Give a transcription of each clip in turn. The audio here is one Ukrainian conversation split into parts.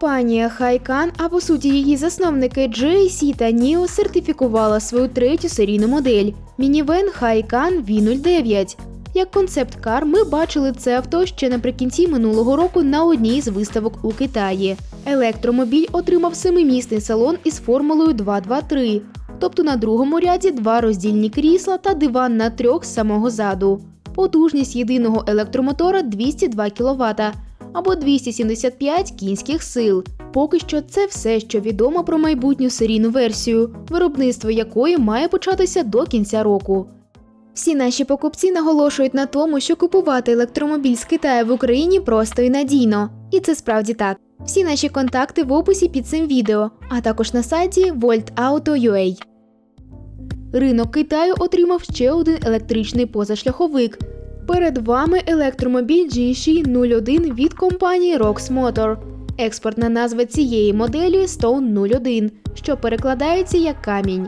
Компанія Хайкан, а по суті її засновники JC та NIO сертифікувала свою третю серійну модель мінівен Хайкан V09. Як концепт-кар ми бачили це авто ще наприкінці минулого року на одній з виставок у Китаї. Електромобіль отримав семимісний салон із формулою 223, тобто на другому ряді два роздільні крісла та диван на трьох з самого заду. Потужність єдиного електромотора 202 кВт або 275 кінських сил. Поки що це все, що відомо про майбутню серійну версію, виробництво якої має початися до кінця року. Всі наші покупці наголошують на тому, що купувати електромобіль з Китаю в Україні просто і надійно. І це справді так. Всі наші контакти в описі під цим відео, а також на сайті voltauto.ua. Ринок Китаю отримав ще один електричний позашляховик. Перед вами електромобіль GShi 01 від компанії Rox Motor. Експортна назва цієї моделі Stone 01, що перекладається як камінь.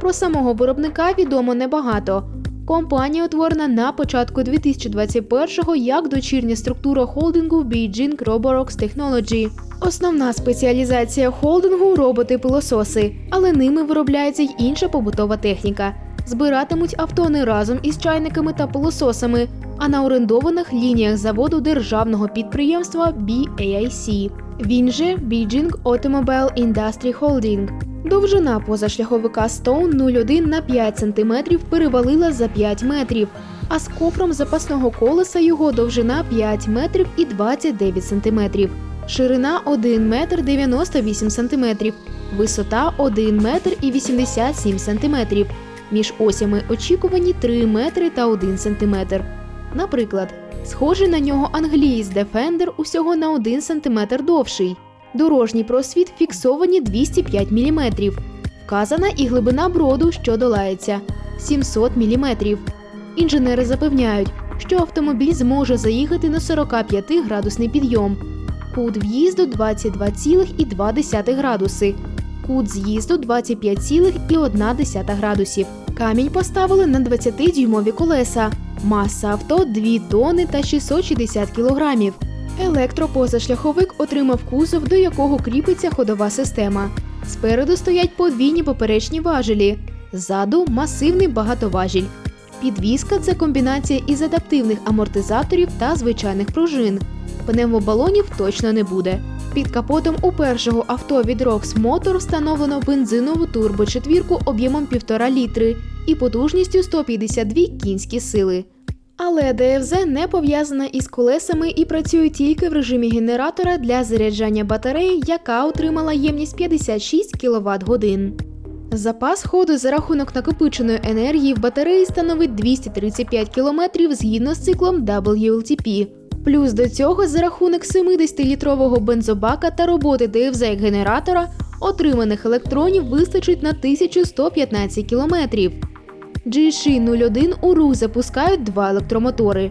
Про самого виробника відомо небагато. Компанія утворена на початку 2021-го як дочірня структура холдингу Beijing Roborox Technology. Основна спеціалізація холдингу роботи-пилососи, але ними виробляється й інша побутова техніка. Збиратимуть авто не разом із чайниками та пилососами, а на орендованих лініях заводу державного підприємства BAIC. Він же Beijing Automobile Industry Holding. Довжина позашляховика Stone 01 на 5 см перевалила за 5 метрів, а з кофром запасного колеса його довжина 5 метрів і 29 см. Ширина 1 метр 98 см, висота 1 метр і 87 см. Між осями очікувані 3 метри та 1 см. Наприклад, схожий на нього англієць Defender усього на 1 см довший. Дорожній просвіт фіксовані 205 мм. Вказана і глибина броду, що долається 700 мм. Інженери запевняють, що автомобіль зможе заїхати на 45 градусний підйом, кут в'їзду 22,2 градуси, кут з'їзду 25,1 градусів. Камінь поставили на 20-дюймові колеса. Маса авто 2 тони та 660 кілограмів. Електропозашляховик отримав кузов, до якого кріпиться ходова система. Спереду стоять подвійні поперечні важелі, ззаду масивний багатоважіль. Підвізка це комбінація із адаптивних амортизаторів та звичайних пружин. Пневмобалонів точно не буде. Під капотом у першого авто від Rox Motor встановлено бензинову турбочетвірку об'ємом 1,5 літри і потужністю 152 кінські сили. Але ДФЗ не пов'язана із колесами і працює тільки в режимі генератора для заряджання батареї, яка отримала ємність 56 кВт годин. Запас ходу за рахунок накопиченої енергії в батареї становить 235 км згідно з циклом WLTP. Плюс до цього за рахунок 70-літрового бензобака та роботи ДФЗ генератора отриманих електронів вистачить на 1115 кілометрів. GShi 01 у рух запускають два електромотори.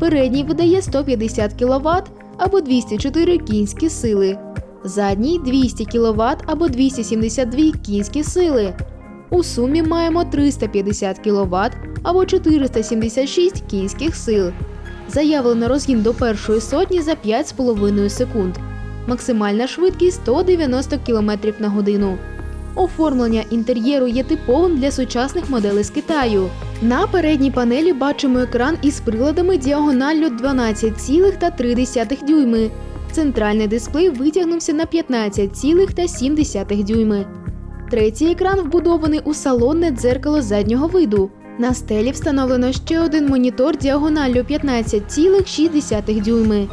Передній видає 150 кВт або 204 кінські сили, задній 200 кВт або 272 кінські сили. У сумі маємо 350 кВт або 476 кінських сил. Заявлено розгін до першої сотні за 5,5 секунд. Максимальна швидкість 190 км на годину. Оформлення інтер'єру є типовим для сучасних моделей з Китаю. На передній панелі бачимо екран із приладами діагоналлю 12,3 дюйми. Центральний дисплей витягнувся на 15,7 дюйми. Третій екран вбудований у салонне дзеркало заднього виду. На стелі встановлено ще один монітор діагоналлю 15,6 дюйми.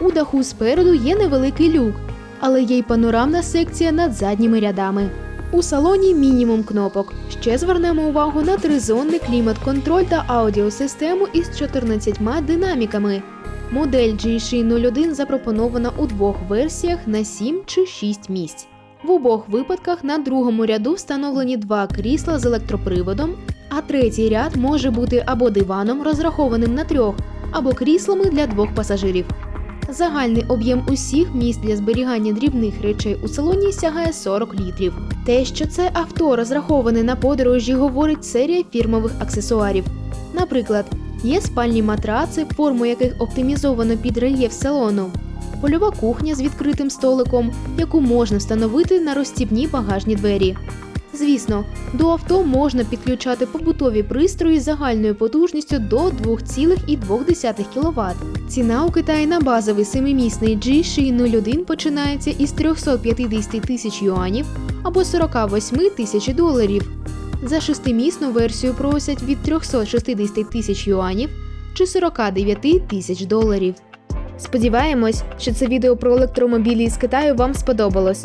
У даху спереду є невеликий люк, але є й панорамна секція над задніми рядами. У салоні мінімум кнопок. Ще звернемо увагу на тризонний клімат-контроль та аудіосистему із 14 динаміками. Модель GShi 01 запропонована у двох версіях на 7 чи 6 місць. В обох випадках на другому ряду встановлені два крісла з електроприводом, а третій ряд може бути або диваном, розрахованим на трьох, або кріслами для двох пасажирів. Загальний об'єм усіх місць для зберігання дрібних речей у салоні сягає 40 літрів. Те, що це авто розраховане на подорожі, говорить серія фірмових аксесуарів. Наприклад, є спальні матраци, форму яких оптимізовано під рельєф салону, польова кухня з відкритим столиком, яку можна встановити на розстібні багажні двері. Звісно, до авто можна підключати побутові пристрої з загальною потужністю до 2,2 кВт. Ціна у Китаї на базовий семимісний G601 починається із 350 тисяч юанів або 48 тисяч доларів. За шестимісну версію просять від 360 тисяч юанів чи 49 тисяч доларів. Сподіваємось, що це відео про електромобілі із Китаю вам сподобалось.